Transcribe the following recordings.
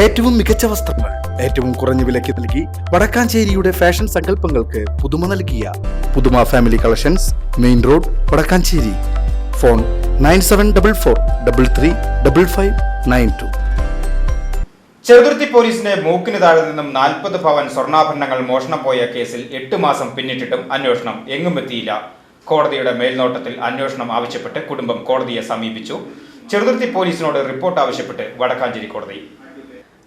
ഏറ്റവും മികച്ച വസ്ത്രങ്ങൾ ഏറ്റവും കുറഞ്ഞ വിലയ്ക്ക് നൽകി വടക്കാഞ്ചേരിയുടെ ഫാഷൻ സങ്കല്പങ്ങൾക്ക് പുതുമ നൽകിയ പുതുമ family collections main road Vadakkanchery. Phone nine seven double four double three double five nine two. Cheruthuruthy പോലീസിന്റെ മൂക്കിന് താഴെ നിന്നും നാൽപ്പത് ഭവൻ സ്വർണാഭരണങ്ങൾ മോഷണം പോയ കേസിൽ എട്ട് മാസം പിന്നിട്ടിട്ടും അന്വേഷണം എങ്ങും എത്തിയില്ല. കോടതിയുടെ മേൽനോട്ടത്തിൽ അന്വേഷണം ആവശ്യപ്പെട്ട് കുടുംബം കോടതിയെ സമീപിച്ചു. ചെറുതുരുത്തി പോലീസിനോട് റിപ്പോർട്ട് ആവശ്യപ്പെട്ട് വടക്കാഞ്ചേരി കോടതി.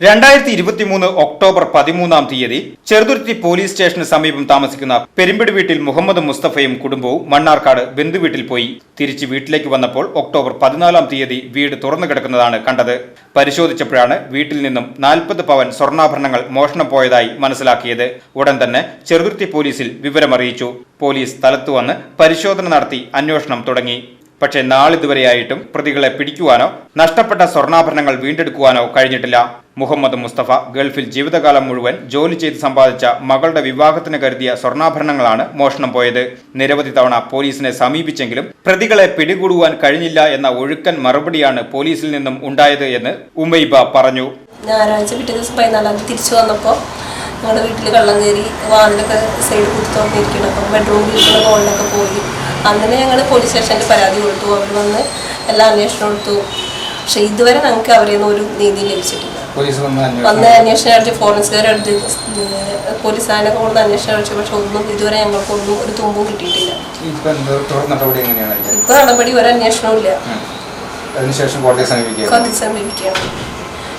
രണ്ടായിരത്തി ഇരുപത്തിമൂന്ന് ഒക്ടോബർ പതിമൂന്നാം തീയതി ചെറുതുരുത്തി പോലീസ് സ്റ്റേഷന് സമീപം താമസിക്കുന്ന പെരുമ്പിടി വീട്ടിൽ മുഹമ്മദ് മുസ്തഫയും കുടുംബവും മണ്ണാർക്കാട് ബന്ധുവീട്ടിൽ പോയി. തിരിച്ച് വീട്ടിലേക്ക് വന്നപ്പോൾ ഒക്ടോബർ പതിനാലാം തീയതി വീട് തുറന്നു കിടക്കുന്നതാണ് കണ്ടത്. പരിശോധിച്ചപ്പോഴാണ് വീട്ടിൽ നിന്നും നാൽപ്പത് പവൻ സ്വർണാഭരണങ്ങൾ മോഷണം പോയതായി മനസ്സിലാക്കിയത്. ഉടൻ തന്നെ ചെറുതുരുത്തി പോലീസിൽ വിവരമറിയിച്ചു. പോലീസ് സ്ഥലത്തു വന്ന് പരിശോധന നടത്തി അന്വേഷണം തുടങ്ങി. പക്ഷേ നാളിതുവരെയായിട്ടും പ്രതികളെ പിടിക്കുവാനോ നഷ്ടപ്പെട്ട സ്വർണാഭരണങ്ങൾ വീണ്ടെടുക്കുവാനോ കഴിഞ്ഞിട്ടില്ല. മുഹമ്മദ് മുസ്തഫ ഗൾഫിൽ ജീവിതകാലം മുഴുവൻ ജോലി ചെയ്ത് സമ്പാദിച്ച മകളുടെ വിവാഹത്തിന് കരുതിയ സ്വർണാഭരണങ്ങളാണ് മോഷണം പോയത്. നിരവധി തവണ പോലീസിനെ സമീപിച്ചെങ്കിലും പ്രതികളെ പിടികൂടുവാൻ കഴിഞ്ഞില്ല എന്ന ഒഴുക്കൻ മറുപടിയാണ് പോലീസിൽ നിന്നും ഉണ്ടായത് എന്ന് ഉമൈബ പറഞ്ഞു. ഞായറാഴ്ച തിരിച്ചു വന്നപ്പോൾ ഞങ്ങളുടെ വീട്ടിൽ വെള്ളം കയറി വാതിലൊക്കെ സൈഡ് കുത്തി തുറന്നിരിക്കണം അപ്പം ബെഡ്റൂമിൽ ഇരിക്കുന്ന ഹോളിലൊക്കെ പോയി. അങ്ങനെ ഞങ്ങൾ പോലീസ് സ്റ്റേഷനിൽ പരാതി കൊടുത്തു. അവർ വന്ന് എല്ലാ അന്വേഷണം കൊടുത്തു പക്ഷേ ഇതുവരെ ഞങ്ങൾക്ക് അവരെയൊന്നും ഒരു നീതി ലഭിച്ചിട്ടില്ല. പോലീസ് വന്ന് അന്വേഷണം അടിച്ചു ഫോറൻസുകാരടുത്ത് പോലീസ് പോലീസുകാരനൊക്കെ കൊണ്ട് അന്വേഷണം അടിച്ചു പക്ഷെ ഒന്നും ഇതുവരെ ഞങ്ങൾക്കൊന്നും ഒരു തുമ്പും കിട്ടിയിട്ടില്ല. ഇപ്പൊ നടപടി ഒരു അന്വേഷണവും ഇല്ല. അതിനുശേഷം കോടതിയെ സമീപിക്കുകയാണ്.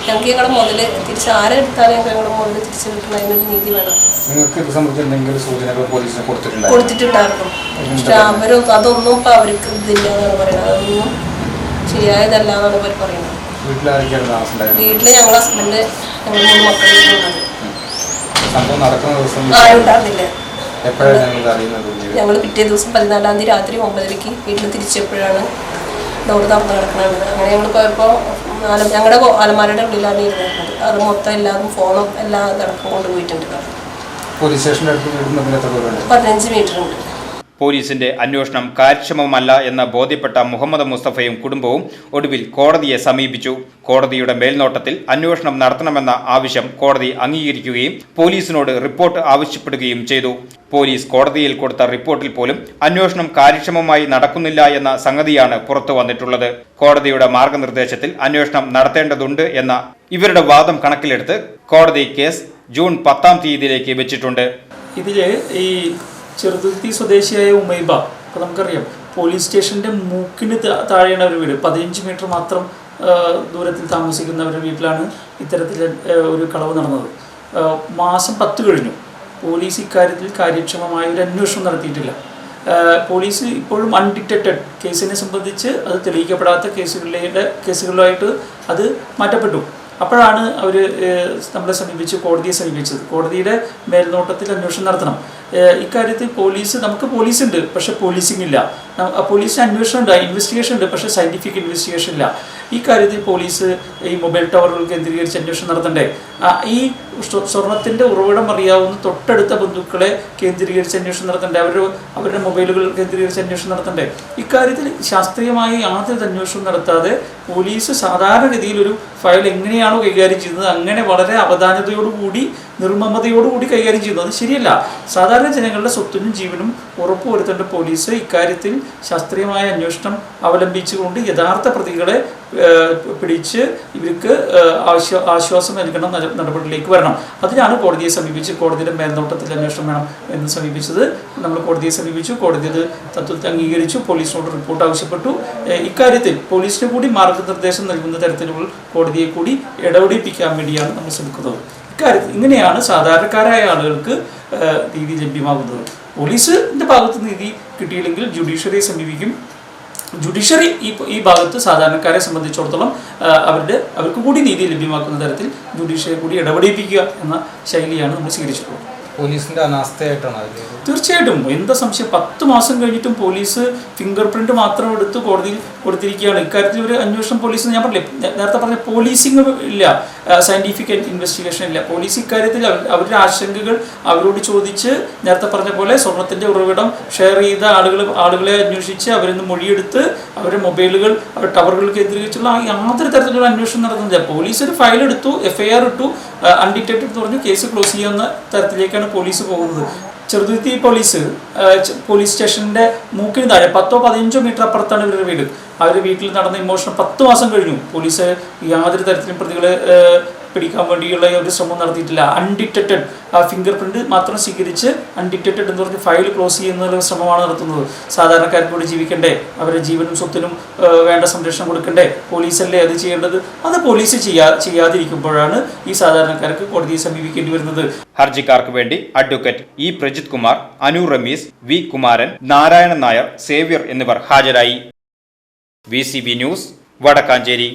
ഞങ്ങൾക്ക് ഞങ്ങളുടെ മുതൽ തിരിച്ച് ആരെടുത്താലും ഞങ്ങൾ ഞങ്ങളുടെ മുതൽ തിരിച്ച് കിട്ടണം. അതിനൊരു നീതി വേണം. നിങ്ങൾക്ക് ഇത് സംബന്ധിച്ച് എന്തെങ്കിലും സൂചനകൾ പോലീസിന് കൊടുത്തിട്ടുണ്ടായിരുന്നു? കൊടുത്തിട്ടുണ്ടായിരുന്നു. പക്ഷെ അവരും അതൊന്നും ഇപ്പൊ അവർക്ക് ഇതില്ല എന്നാണ് പറയുന്നത്. അതൊന്നും ശരിയായതല്ല എന്നാണ് അവർ പറയുന്നത്. വീട്ടിൽ ഞങ്ങളെ ഹസ്ബൻഡ് ഞങ്ങൾ മൂന്ന് സംഭവം നടക്കുന്ന ദിവസം ഉണ്ടായിരുന്നില്ല. ഞങ്ങൾ? പിറ്റേ ദിവസം പതിനാലാം തീയതി രാത്രി ഒമ്പതരയ്ക്ക് വീട്ടിൽ തിരിച്ചപ്പോഴാണ് ഡോർ നടന്നു കിടക്കണത്. അങ്ങനെ ഞങ്ങൾ പോയപ്പോൾ ഞങ്ങളുടെ അലമാരയുടെ ഉള്ളിലാണ് ഇരുന്നത്. അത് മൊത്തം എല്ലാവരും ഫോണും എല്ലാം നടക്കും കൊണ്ടുപോയിട്ടുണ്ട് പോലീസ് സ്റ്റേഷന്റെ അടുത്ത് പതിനഞ്ച് മീറ്റർ ഉണ്ട് പോലീസിന്റെ അന്വേഷണം കാര്യക്ഷമമല്ല എന്ന് ബോധ്യപ്പെട്ട മുഹമ്മദ് മുസ്തഫയും കുടുംബവും ഒടുവിൽ കോടതിയെ സമീപിച്ചു. കോടതിയുടെ മേൽനോട്ടത്തിൽ അന്വേഷണം നടത്തണമെന്ന ആവശ്യം കോടതി അംഗീകരിക്കുകയും പോലീസിനോട് റിപ്പോർട്ട് ആവശ്യപ്പെടുകയും ചെയ്തു. പോലീസ് കോടതിയിൽ കൊടുത്ത റിപ്പോർട്ടിൽ പോലും അന്വേഷണം കാര്യക്ഷമമായി നടക്കുന്നില്ല എന്ന സംഗതിയാണ് പുറത്തു വന്നിട്ടുള്ളത്. കോടതിയുടെ മാർഗനിർദ്ദേശത്തിൽ അന്വേഷണം നടത്തേണ്ടതുണ്ട് എന്ന ഇവരുടെ വാദം കണക്കിലെടുത്ത് കോടതി കേസ് ജൂൺ പത്താം തീയതിയിലേക്ക് വെച്ചിട്ടുണ്ട്. ഇതിൽ ഈ ചെറുതുരുത്തി സ്വദേശിയായ ഉമൈബ അപ്പോൾ നമുക്കറിയാം പോലീസ് സ്റ്റേഷന്റെ മൂക്കിന് താഴെയാണ് ഒരു വീട്. പതിനഞ്ച് മീറ്റർ മാത്രം ദൂരത്തിൽ താമസിക്കുന്നവരുടെ വീട്ടിലാണ് ഇത്തരത്തിൽ ഒരു കളവ് നടന്നത്. മാസം പത്ത് കഴിഞ്ഞു. പോലീസ് ഇക്കാര്യത്തിൽ കാര്യക്ഷമമായ ഒരു അന്വേഷണം നടത്തിയിട്ടില്ല. പോലീസ് ഇപ്പോഴും അൺഡിറ്റക്റ്റഡ് കേസിനെ സംബന്ധിച്ച് അത് തെളിയിക്കപ്പെടാത്ത കേസുകളിലെ കേസുകളിലായിട്ട് അത് മാറ്റപ്പെട്ടു. അപ്പോഴാണ് അവർ നമ്മളെ സമീപിച്ച് കോടതിയെ സമീപിച്ചത്. കോടതിയുടെ മേൽനോട്ടത്തിൽ അന്വേഷണം നടത്തണം. ഇക്കാര്യത്തിൽ പോലീസ് നമുക്ക് പോലീസ് ഉണ്ട് പക്ഷെ പോലീസിംഗ് ഇല്ല പോലീസ് അന്വേഷണം ഉണ്ട് ഇൻവെസ്റ്റിഗേഷൻ ഉണ്ട് പക്ഷേ സയന്റിഫിക് ഇൻവെസ്റ്റിഗേഷൻ ഇല്ല. ഈ കാര്യത്തിൽ പോലീസ് ഈ മൊബൈൽ ടവറുകൾ കേന്ദ്രീകരിച്ച് അന്വേഷണം നടത്തണ്ടേ? ഈ സ്വ- സ്വർണത്തിന്റെ ഉറവിടം അറിയാവുന്ന തൊട്ടടുത്ത ബന്ധുക്കളെ കേന്ദ്രീകരിച്ച് അന്വേഷണം നടത്തണ്ടേ? അവർ അവരുടെ മൊബൈലുകൾ കേന്ദ്രീകരിച്ച് അന്വേഷണം നടത്തണ്ടേ? ഇക്കാര്യത്തിൽ ശാസ്ത്രീയമായി യാതൊരു അന്വേഷണം നടത്താതെ പോലീസ് സാധാരണഗതിയിൽ ഒരു ഫയൽ എങ്ങനെയാണോ കൈകാര്യം ചെയ്യുന്നത് അങ്ങനെ വളരെ അവധാനതയോടുകൂടി നിർമ്മമതയോടുകൂടി കൈകാര്യം ചെയ്യുന്നു. അത് ശരിയല്ല. സാധാരണ ജനങ്ങളുടെ സ്വത്തിനും ജീവനും ഉറപ്പുവരുത്തേണ്ട പോലീസ് ഇക്കാര്യത്തിൽ ശാസ്ത്രീയമായ അന്വേഷണം അവലംബിച്ചുകൊണ്ട് യഥാർത്ഥ പ്രതികളെ പിടിച്ച് ഇവർക്ക് ആശ്വാ ആശ്വാസം നൽകണം നട- നടപടിയിലേക്ക് വരണം. അതിനാണ് കോടതിയെ സമീപിച്ച് കോടതിയുടെ മേൽനോട്ടത്തിൽ അന്വേഷണം വേണം എന്ന് സമീപിച്ചത്. നമ്മൾ കോടതിയെ സമീപിച്ചു. കോടതി അത് തത്വത്തെ അംഗീകരിച്ചു. പോലീസിനോട് റിപ്പോർട്ട് ആവശ്യപ്പെട്ടു. ഇക്കാര്യത്തിൽ പോലീസിന് കൂടി മാർഗനിർദ്ദേശം നൽകുന്ന തരത്തിലുള്ള കോടതിയെ കൂടി ഇടപെടിപ്പിക്കാൻ വേണ്ടിയാണ് നമ്മൾ ശ്രമിക്കുന്നത്. ഇക്കാര്യത്തിൽ ഇങ്ങനെയാണ് സാധാരണക്കാരായ ആളുകൾക്ക് നീതി ലഭ്യമാകുന്നത്. പോലീസിന്റെ ഭാഗത്ത് നീതി കിട്ടിയില്ലെങ്കിൽ ജുഡീഷ്യറിയെ സമീപിക്കും. ജുഡീഷ്യറി ഈ ഈ ഭാഗത്ത് സാധാരണക്കാരെ സംബന്ധിച്ചിടത്തോളം അവരുടെ അവർക്ക് കൂടി നീതി ലഭ്യമാക്കുന്ന തരത്തിൽ ജുഡീഷ്യറി കൂടി ഇടപെടിപ്പിക്കുക എന്ന ശൈലിയാണ് നമ്മൾ സ്വീകരിച്ചിട്ടുള്ളത്. പോലീസിന്റെ അനാസ്ഥയായിട്ടാണ് അതിൽ തീർച്ചയായിട്ടും. എന്താ സംശയം? പത്ത് മാസം കഴിഞ്ഞിട്ടും പോലീസ് ഫിംഗർ പ്രിന്റ് മാത്രം എടുത്ത് കോടതിയിൽ കൊടുത്തിരിക്കുകയാണ്. ഇക്കാര്യത്തിൽ ഒരു അന്വേഷണം പോലീസ് ഞാൻ പറഞ്ഞില്ലേ നേരത്തെ പറഞ്ഞ പോലീസിങ് ഇല്ല സയന്റിഫിക് ഇൻവെസ്റ്റിഗേഷൻ ഇല്ല. പോലീസ് ഇക്കാര്യത്തിൽ അവരുടെ ആശങ്കകൾ അവരോട് ചോദിച്ച് നേരത്തെ പറഞ്ഞ പോലെ സ്വർണത്തിന്റെ ഉറവിടം ഷെയർ ചെയ്ത ആളുകൾ ആളുകളെ അന്വേഷിച്ച് അവരിൽ നിന്ന് മൊഴിയെടുത്ത് അവരുടെ മൊബൈലുകൾ അവരുടെ ടവറുകൾ കേന്ദ്രീകരിച്ചുള്ള യാതൊരു തരത്തിലുള്ള അന്വേഷണം നടത്തുന്നില്ല. പോലീസ് ഒരു ഫയൽ എടുത്തു എഫ്ഐആർ ഇട്ടു അൺഡിറ്റക്റ്റഡ് എന്ന് പറഞ്ഞു കേസ് ക്ലോസ് ചെയ്യുന്ന തരത്തിലേക്കാണ് പോലീസ് പോകുന്നത്. ചെറുതുരുത്തി പോലീസ് പോലീസ് സ്റ്റേഷന്റെ മൂക്കിന് താഴെ പത്തോ പതിനഞ്ചോ മീറ്റർ അപ്പുറത്താണ് ഇവരുടെ വീട്. അവരുടെ വീട്ടിൽ നടന്ന ഇമോഷൻ പത്ത് മാസം കഴിഞ്ഞു. പോലീസ് യാതൊരു തരത്തിലും പ്രതികളെ പിടിക്കാൻ വേണ്ടിയുള്ള ഒരു ശ്രമം നടത്തിയിട്ടില്ല. അൺഡിറ്റക്റ്റഡ് ഫിംഗർ പ്രിന്റ് മാത്രം സ്വീകരിച്ച് അൺഡിറ്റക്റ്റഡ് എന്ന് പറഞ്ഞ് ഫയൽ ക്ലോസ് ചെയ്യുന്നതിനുള്ള ശ്രമമാണ് നടത്തുന്നത്. സാധാരണക്കാർക്ക് കൂടി ജീവിക്കണ്ടേ? അവരുടെ ജീവനും സ്വത്തിനും വേണ്ട സംരക്ഷണം കൊടുക്കണ്ടേ? പോലീസല്ലേ അത് ചെയ്യേണ്ടത്? അത് പോലീസ് ചെയ്യാ ചെയ്യാതിരിക്കുമ്പോഴാണ് ഈ സാധാരണക്കാർക്ക് കോടതിയെ സമീപിക്കേണ്ടി വരുന്നത്. ഹർജിക്കാർക്ക് വേണ്ടി advocate E. Prajith Kumar Anu Rameez V. Kumaran Narayanan Nair Xavier എന്നിവർ ഹാജരായി. വി. ന്യൂസ് വടക്കാഞ്ചേരി.